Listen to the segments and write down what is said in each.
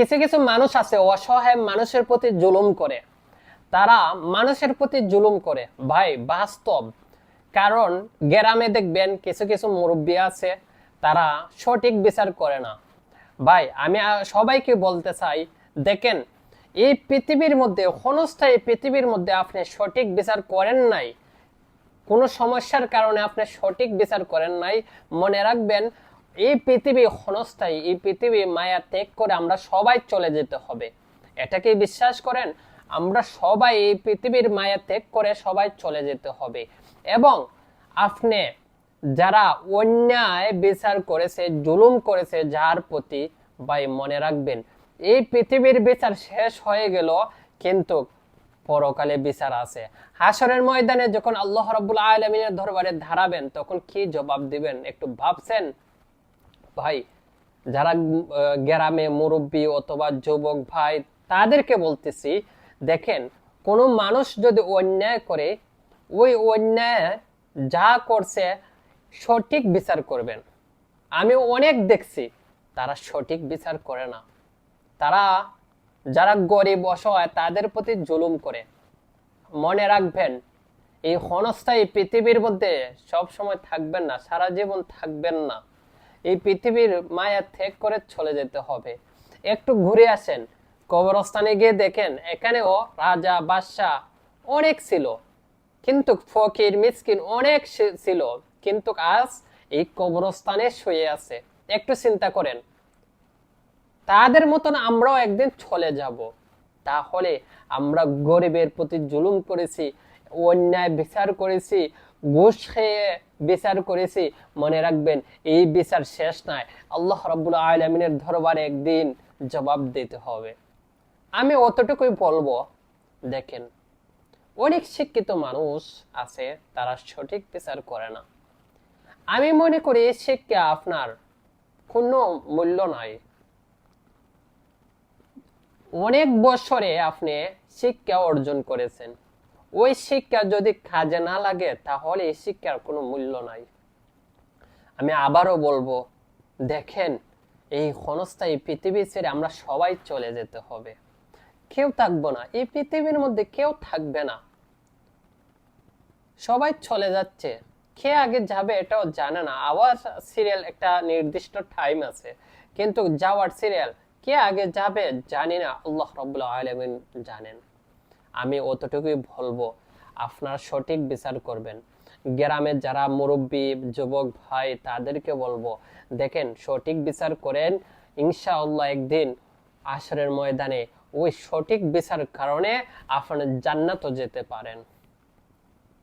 কিছু কিছু মানুষ আছে, অসহায় মানুষের প্রতি জুলুম করে। তারা মানুষের প্রতি জুলুম করে। ভাই, বাস্তব। কারণ গ্রামে দেখবেন কিছু কিছু মুরব্বী আছে, তারা সঠিক বিচার করে না। ভাই, আমি সবাইকে বলতে চাই, দেখেন, এই পৃথিবীর মধ্যে, ক্ষণস্থায়ী পৃথিবীর মধ্যে আপনি সঠিক বিচার করেন নাই। কোনো সমস্যার কারণে আপনি সঠিক বিচার করেন নাই। মনে রাখবেন এই পৃথিবী ক্ষণস্থায়ী, এই পৃথিবী মায়া ত্যাগ করে আমরা সবাই চলে যেতে হবে। এটাকে বিশ্বাস করেন, আমরা সবাই এই পৃথিবীর মায়া ত্যাগ করে সবাই চলে যেতে হবে। এবং আপনি যারা অন্যায় বিচার করেছে, জুলুম করেছে, যার প্রতি ভাই মনে রাখবেন, এই পৃথিবীর বিচার শেষ হয়ে গেল, কিন্তু পরকালে বিচার আছে। হাসরের ময়দানে যখন আল্লাহ রাব্বুল আলমিনের দরবারে ধারাবেন তখন কি জবাব দিবেন? একটু ভাবছেন? ভাই, যারা গ্রামে মুরব্বী অথবা যুবক ভাই, তাদেরকে বলতেছি, দেখেন, কোনো মানুষ যদি অন্যায় করে, ওই অন্যায় যা করছে, সঠিক বিচার করবেন। আমি অনেক দেখছি, তারা সঠিক বিচার করে না। তারা, যারা গরিব, অসহায়, তাদের প্রতি জুলুম করে। মনে রাখবেন, এই ক্ষণস্থায়ী পৃথিবীর মধ্যে সব সময় থাকবেন না, সারা জীবন থাকবেন না। এই পৃথিবীর মায়া ত্যাগ করে চলে যেতে হবে। একটু ঘুরে আসেন। কবরস্থানে গিয়ে দেখেন, এখানেও রাজা, বাদশাহ অনেক ছিল। কিন্তু ফকির, মিসকিন অনেক ছিল। কিন্তু আজ এই কবরস্থানে শুয়ে আছে। একটু চিন্তা করেন। তাদের মতন আমরাও একদিন চলে যাব। তাহলে আমরা গরিবের প্রতি জুলুম করেছি, অন্যায় বিচার করেছি, ঘুষ খেয়ে বিচার করেছি, মনে রাখবেন, এই বিচার শেষ নয় আল্লাহ রাব্বুল আলমিনের দরবারে একদিন জবাব দিতে হবে। আমি অতটুকুই বলব, দেখেন, অনেক শিক্ষিত মানুষ আছে, তারা সঠিক বিচার করে না। আমি মনে করি এই শিক্ষা আপনার কোনো মূল্য নাই। অনেক বছরে আপনি শিক্ষা অর্জন করেছেন। ওই শিক্ষা যদি কাজে না লাগে, তাহলে এই শিক্ষার কোনো মূল্য নাই। আমি আবারও বলব, দেখেন, এই ক্ষণস্থায়ী পৃথিবী ছেড়ে আমরা সবাই চলে যেতে হবে। কেউ থাকব না, এই পৃথিবীর মধ্যে কেউ থাকবে না। সবাই চলে যাচ্ছে। কে আগে যাবে এটাও জানে না। আবার সিরিয়াল একটা নির্দিষ্ট টাইম আছে। কিন্তু যাওয়ার সিরিয়াল, কে আগে যাবে জানি না। আল্লাহ রব্বুল আলমিন জানেন। আমি অতটুকুই বলব, আপনার সঠিক বিচার করবেন। গ্রামের যারা মুরব্বী, যুবক ভাই, তাদেরকে বলব, দেখেন, সঠিক বিচার করেন, ইনশাআল্লাহ একদিন আসরের ময়দানে ওই সঠিক বিচার কারণে আপনার জান্নাতও যেতে পারেন।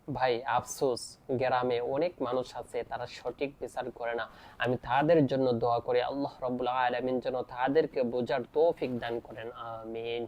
ভাই, আফসোস, গ্রামে অনেক মানুষ আছে, তারা সঠিক বিচার করে না। আমি তাদের জন্য দোয়া করি, আল্লাহ রব্বুল আলমিন যেন তাদেরকে বোঝার তৌফিক দান করেন, আমিন।